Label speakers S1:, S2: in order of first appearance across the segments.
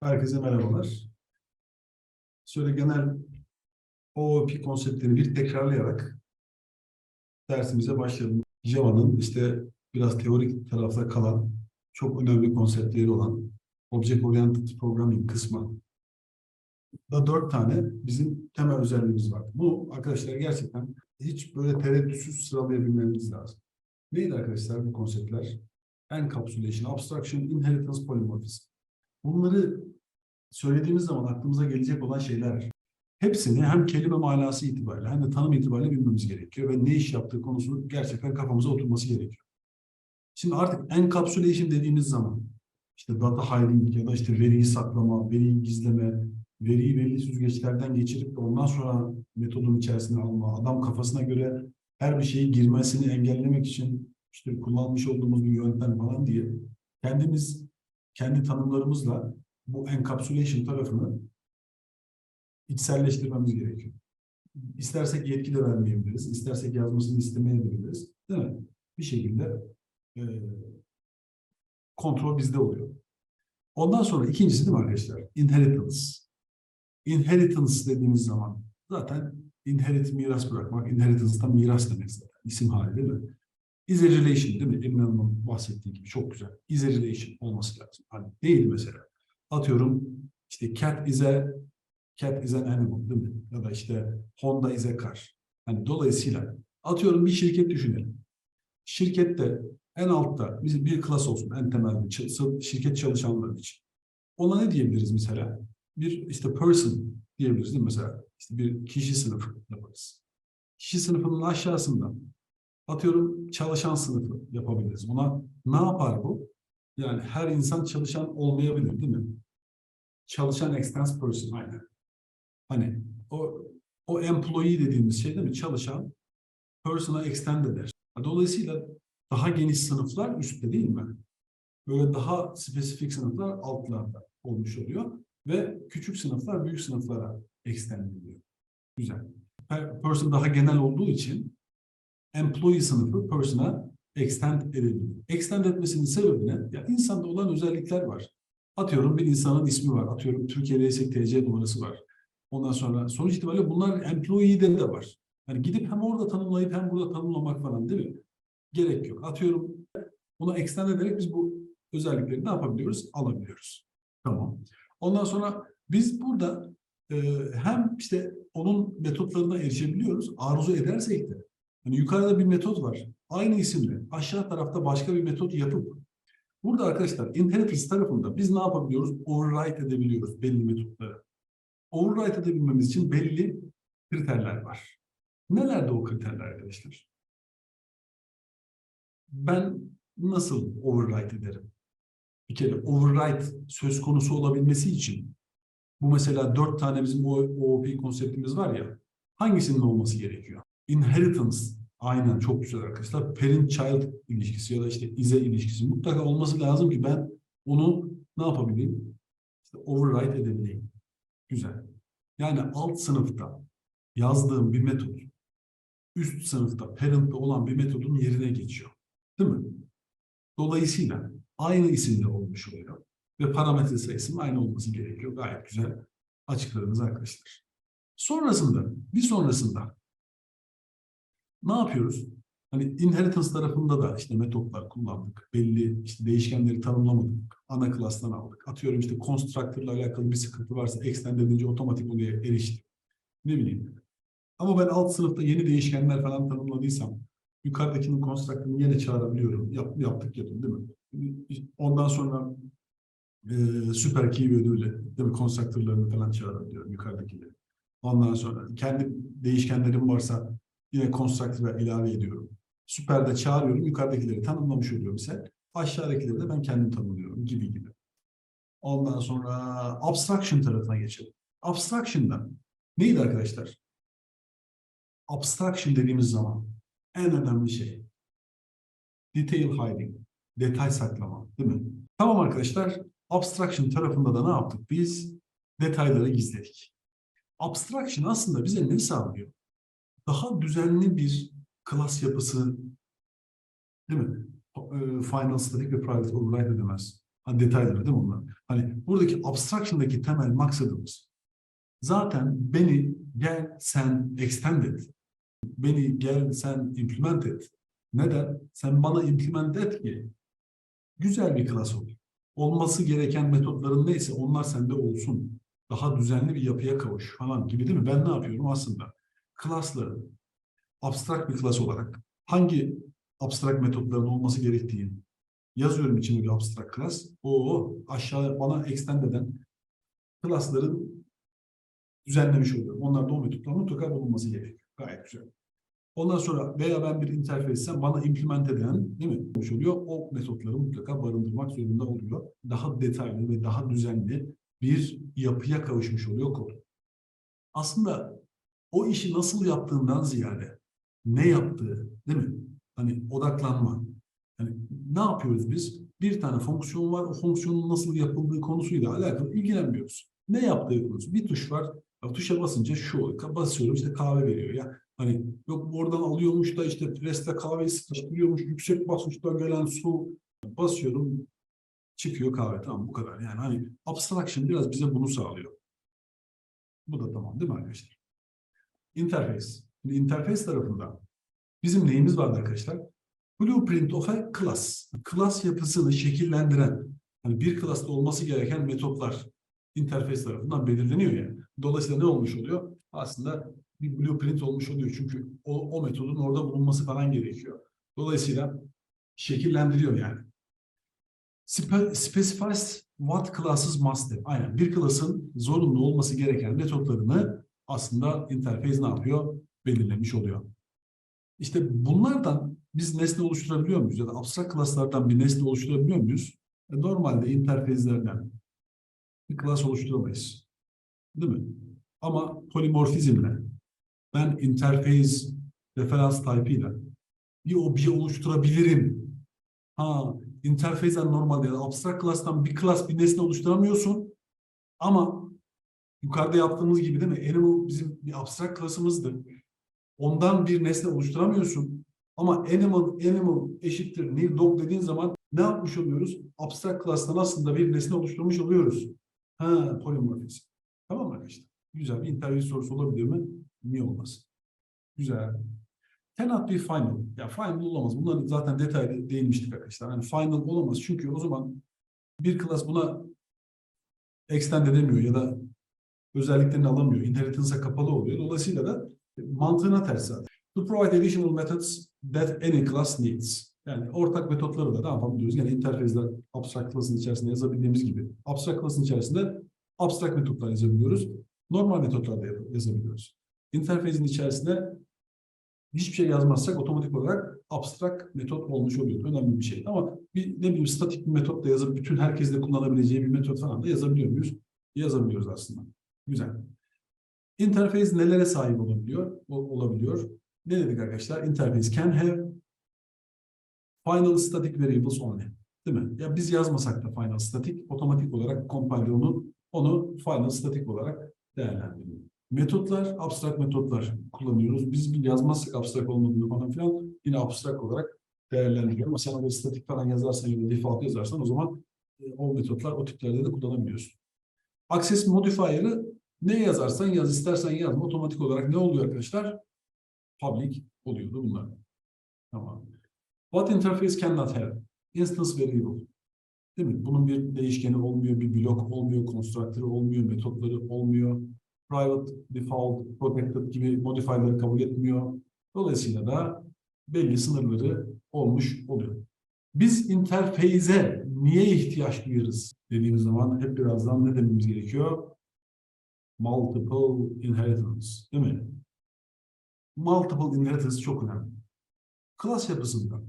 S1: Herkese merhabalar. Şöyle genel OOP konseptlerini bir tekrarlayarak dersimize başlayalım. Java'nın işte biraz teorik tarafta kalan çok önemli konseptleri olan Object Oriented Programming kısmı da dört tane bizim temel özelliğimiz var. Bu arkadaşlar gerçekten hiç böyle tereddütsüz sıralayabilmemiz lazım. Neydi arkadaşlar bu konseptler? Encapsulation, Abstraction, Inheritance, Polymorphism. Bunları söylediğimiz zaman aklımıza gelecek olan şeyler. Hepsini hem kelime manası itibariyle hem de tanım itibariyle bilmemiz gerekiyor ve ne iş yaptığı konusu gerçekten kafamıza oturması gerekiyor. Şimdi artık encapsulation dediğimiz zaman işte data hiding ya da işte veriyi saklama, veriyi gizleme, veriyi belli süzgeçlerden geçirip de ondan sonra metodun içerisine alma, adam kafasına göre her bir şeyi girmesini engellemek için işte kullanmış olduğumuz bir yöntem falan diye kendimiz kendi tanımlarımızla bu encapsulation tarafını içselleştirmemiz gerekiyor. İstersek yetki de vermeyebiliriz, istersek yazmasını istemeyebiliriz. Değil mi? Bir şekilde e, kontrol bizde oluyor. Ondan sonra ikincisi değil mi arkadaşlar? Inheritance. Inheritance dediğimiz zaman zaten inherit miras bırakmak, inheritance'dan miras demek zaten. İsim hali değil mi? Is a relation değil mi? Emin Hanım'ın bahsettiği gibi çok güzel. Is a relation olması lazım. Hani değil mesela. Atıyorum işte cat is a cat is an animal değil mi? Ya da işte Honda is a car. Hani dolayısıyla atıyorum bir şirket düşünelim. Şirkette en altta bizim bir klas olsun en temel bir şirket çalışanları için. Ona ne diyebiliriz mesela? Bir işte person diyebiliriz değil mi mesela? İşte bir kişi sınıfı yaparız. Kişi sınıfının aşağısında atıyorum çalışan sınıfı yapabiliriz. Buna ne yapar bu? Yani her insan çalışan olmayabilir değil mi? Çalışan extends person aynen. Hani o o employee dediğimiz şey değil mi? Çalışan person'a extend eder. Dolayısıyla daha geniş sınıflar üstte değil mi? Böyle daha spesifik sınıflar altlarda olmuş oluyor ve küçük sınıflar büyük sınıflara extend ediliyor. Güzel. Person daha genel olduğu için employee sınıfı person'a extend ediliyor. Extend etmesinin sebebi ne? Ya insanda olan özellikler var. Atıyorum bir insanın ismi var. Atıyorum Türkiye'de ise TC numarası var. Ondan sonra sonuç itibariyle bunlar employee'de de var. Yani gidip hem orada tanımlayıp hem burada tanımlamak falan değil mi? Gerek yok. Atıyorum buna extend ederek biz bu özellikleri ne yapabiliyoruz? Alabiliyoruz. Tamam. Ondan sonra biz burada e, hem işte onun metotlarına erişebiliyoruz. Arzu edersek de Hani yukarıda bir metot var. Aynı isimle. Aşağı tarafta başka bir metot yapıp burada arkadaşlar inheritance tarafında biz ne yapabiliyoruz? Override edebiliyoruz belli metotları. Override edebilmemiz için belli kriterler var. Nelerde o kriterler arkadaşlar? Ben nasıl override ederim? Bir kere override söz konusu olabilmesi için bu mesela dört tane bizim OOP konseptimiz var ya hangisinin olması gerekiyor? Inheritance aynen çok güzel arkadaşlar. Parent-child ilişkisi ya da işte ize ilişkisi mutlaka olması lazım ki ben onu ne yapabileyim? İşte override edebileyim. Güzel. Yani alt sınıfta yazdığım bir metot üst sınıfta parent'ta olan bir metodun yerine geçiyor. Değil mi? Dolayısıyla aynı isimde olmuş oluyor. Ve parametre sayısının aynı olması gerekiyor. Gayet güzel açıkladınız arkadaşlar. Sonrasında, bir sonrasında ne yapıyoruz? Hani inheritance tarafında da işte metotlar kullandık. Belli işte değişkenleri tanımlamadık. Ana klastan aldık. Atıyorum işte constructor'la alakalı bir sıkıntı varsa extend edince otomatik oraya erişti. Ne bileyim. Ama ben alt sınıfta yeni değişkenler falan tanımladıysam yukarıdakinin constructor'ını yine çağırabiliyorum. Yap, yaptık yapın değil mi? Ondan sonra e, süper key ödüyle değil mi? Constructor'larını falan çağırabiliyorum yukarıdakileri. Ondan sonra kendi değişkenlerim varsa Yine constructor'a ilave ediyorum. Süper'de çağırıyorum. Yukarıdakileri tanımlamış oluyor misal. Aşağıdakileri de ben kendim tanımlıyorum gibi gibi. Ondan sonra abstraction tarafına geçelim. Abstraction'da neydi arkadaşlar? Abstraction dediğimiz zaman en önemli şey detail hiding. Detay saklama. Değil mi? Tamam arkadaşlar. Abstraction tarafında da ne yaptık? Biz detayları gizledik. Abstraction aslında bize ne sağlıyor? Daha düzenli bir klas yapısı değil mi? E, final static ve private override edemez. Hani detayları değil mi onlar? Hani buradaki abstraction'daki temel maksadımız zaten beni gel sen extend et. Beni gel sen implement et. Neden? Sen bana implement et ki güzel bir klas ol. Olması gereken metotların neyse onlar sende olsun. Daha düzenli bir yapıya kavuş falan gibi değil mi? Ben ne yapıyorum aslında? Klasları abstrak bir klas olarak hangi abstrak metotların olması gerektiğini yazıyorum içine bir abstrak klas. O aşağı bana extend eden klasların düzenlemiş oluyorum. Onlarda o metotlar mutlaka bulunması gerekiyor. Gayet güzel. Ondan sonra veya ben bir interfeysem bana implement eden değil mi? Olmuş oluyor. O metotları mutlaka barındırmak zorunda oluyor. Daha detaylı ve daha düzenli bir yapıya kavuşmuş oluyor kod. Aslında o işi nasıl yaptığından ziyade ne yaptığı değil mi? Hani odaklanma. Yani ne yapıyoruz biz? Bir tane fonksiyon var. O fonksiyonun nasıl yapıldığı konusuyla alakalı ilgilenmiyoruz. Ne yaptığı konusu. Bir tuş var. Ya, tuşa basınca şu oluyor. Basıyorum işte kahve veriyor ya. Hani yok oradan alıyormuş da işte presle kahveyi sıkıştırıyormuş. Yüksek basınçta gelen su basıyorum. Çıkıyor kahve. Tamam bu kadar. Yani hani abstraction biraz bize bunu sağlıyor. Bu da tamam değil mi arkadaşlar? Interface. Şimdi interface tarafında bizim neyimiz vardı arkadaşlar? Blueprint of a class. Class yapısını şekillendiren, hani bir class'ta olması gereken metotlar interface tarafından belirleniyor ya. Dolayısıyla ne olmuş oluyor? Aslında bir blueprint olmuş oluyor. Çünkü o, o metodun orada bulunması falan gerekiyor. Dolayısıyla şekillendiriyor yani. Spe specifies what classes must have. Aynen. Bir class'ın zorunlu olması gereken metotlarını aslında interface ne yapıyor? Belirlemiş oluyor. İşte bunlardan biz nesne oluşturabiliyor muyuz? Ya da abstrak klaslardan bir nesne oluşturabiliyor muyuz? E, normalde interface'lerden bir klas oluşturamayız. Değil mi? Ama polimorfizmle ben interface referans type'ıyla bir obje oluşturabilirim. Ha, interface'den normalde ya da abstrak class'tan bir class bir nesne oluşturamıyorsun. Ama yukarıda yaptığımız gibi değil mi? Animal bizim bir abstrak klasımızdı. Ondan bir nesne oluşturamıyorsun. Ama animal, animal eşittir nil dog dediğin zaman ne yapmış oluyoruz? Abstrak class'tan aslında bir nesne oluşturmuş oluyoruz. Ha, polimorfizm. Tamam arkadaşlar? Güzel bir interview sorusu olabilir mi? Niye olmaz? Güzel. Cannot be final. Ya final olamaz. Bunların zaten detaylı değinmiştik arkadaşlar. Hani final olamaz. Çünkü o zaman bir class buna extend edemiyor ya da özelliklerini alamıyor. Inheritance'a kapalı oluyor. Dolayısıyla da mantığına ters zaten. To provide additional methods that any class needs. Yani ortak metotları da ne yapabiliyoruz? Yani interface'ler abstract class'ın içerisinde yazabildiğimiz gibi abstract class'ın içerisinde abstract metotlar yazabiliyoruz. Normal metotlar da yazabiliyoruz. Interface'in içerisinde hiçbir şey yazmazsak otomatik olarak abstract metot olmuş oluyor. Önemli bir şey. Ama bir ne bileyim statik bir metot da yazıp bütün herkes de kullanabileceği bir metot falan da yazabiliyor muyuz? Yazabiliyoruz aslında. Güzel. Interface nelere sahip olabiliyor? Olabiliyor. Ne dedik arkadaşlar? Interface can have final static variables only. Değil mi? Ya biz yazmasak da final static otomatik olarak compiler onu onu final static olarak değerlendiriyor. Metotlar, abstrak metotlar kullanıyoruz. Biz yazmazsak abstrak olmadığını falan filan yine abstrak olarak değerlendiriyor. Ama sen orada statik falan yazarsan ya da default yazarsan o zaman e, o metotlar o tiplerde de kullanabiliyorsun. Access modifier'ı ne yazarsan yaz, istersen yazma otomatik olarak ne oluyor arkadaşlar? Public oluyordu bunlar. Tamam. What interface cannot have? Instance variable. Değil mi? Bunun bir değişkeni olmuyor, bir blok olmuyor, constructor'ı olmuyor, metotları olmuyor. Private, default, protected gibi modifier'ları kabul etmiyor. Dolayısıyla da belli sınırları olmuş oluyor. Biz interface'e niye ihtiyaç duyarız dediğimiz zaman hep birazdan ne dememiz gerekiyor? Multiple inheritance, değil mi? Multiple inheritance çok önemli. Class yapısında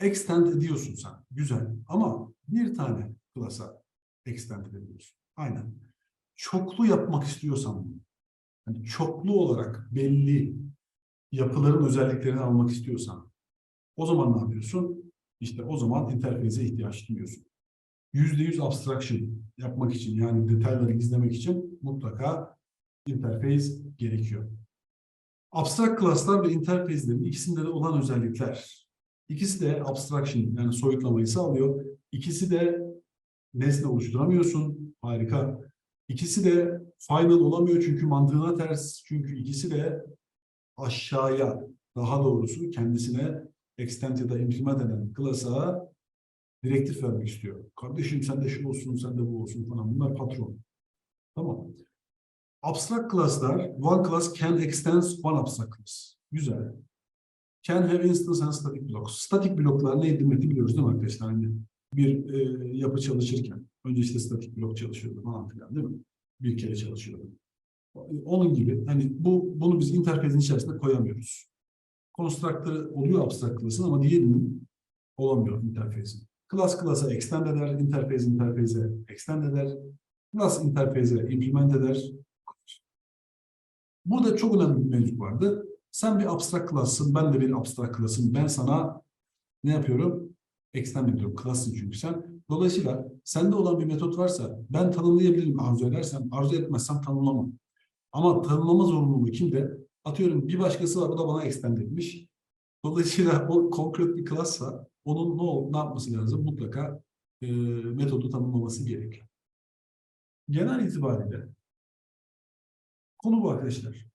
S1: extend ediyorsun sen. Güzel. Ama bir tane class'a extend ediyorsun. Aynen. Çoklu yapmak istiyorsan yani çoklu olarak belli yapıların özelliklerini almak istiyorsan o zaman ne yapıyorsun? İşte o zaman interface'e ihtiyaç duyuyorsun. %100 abstraction yapmak için yani detayları gizlemek için mutlaka interface gerekiyor. Abstract class'lar ve interface'lerin ikisinde de olan özellikler. İkisi de abstraction yani soyutlamayı sağlıyor. İkisi de nesne oluşturamıyorsun. Harika. İkisi de final olamıyor çünkü mantığına ters. Çünkü ikisi de aşağıya, daha doğrusu kendisine extend ya da implement eden class'a direktif vermek istiyor. Kardeşim sen de şu olsun, sen de bu olsun falan. Bunlar patron. Tamam. Abstract class'lar, one class can extend one abstract class. Güzel. Can have instance and static blocks. Static bloklar ne edilmedi biliyoruz değil mi arkadaşlar? Hani bir e, yapı çalışırken. Önce işte statik blok çalışıyordu falan filan değil mi? Bir kere çalışıyordu. Onun gibi hani bu bunu biz interfezin içerisinde koyamıyoruz. Constructor oluyor abstract class'ın ama diğerinin olamıyor interfezin. Class class'a extend eder, interface interface'e extend eder, class interface'e implement eder. Burada çok önemli bir mevzu vardı. Sen bir abstract class'sın, ben de bir abstract class'ım. Ben sana ne yapıyorum? Extend ediyorum. Class'sın çünkü sen. Dolayısıyla sende olan bir metot varsa ben tanımlayabilirim arzu edersem. Arzu etmezsem tanımlamam. Ama tanımlama zorunluluğu kimde? Atıyorum bir başkası var, o da bana extend etmiş. Dolayısıyla o konkret bir class'sa onun ne, ol- ne yapması lazım? Mutlaka e, metodu tanımlaması gerekiyor. Genel itibariyle konu bu arkadaşlar.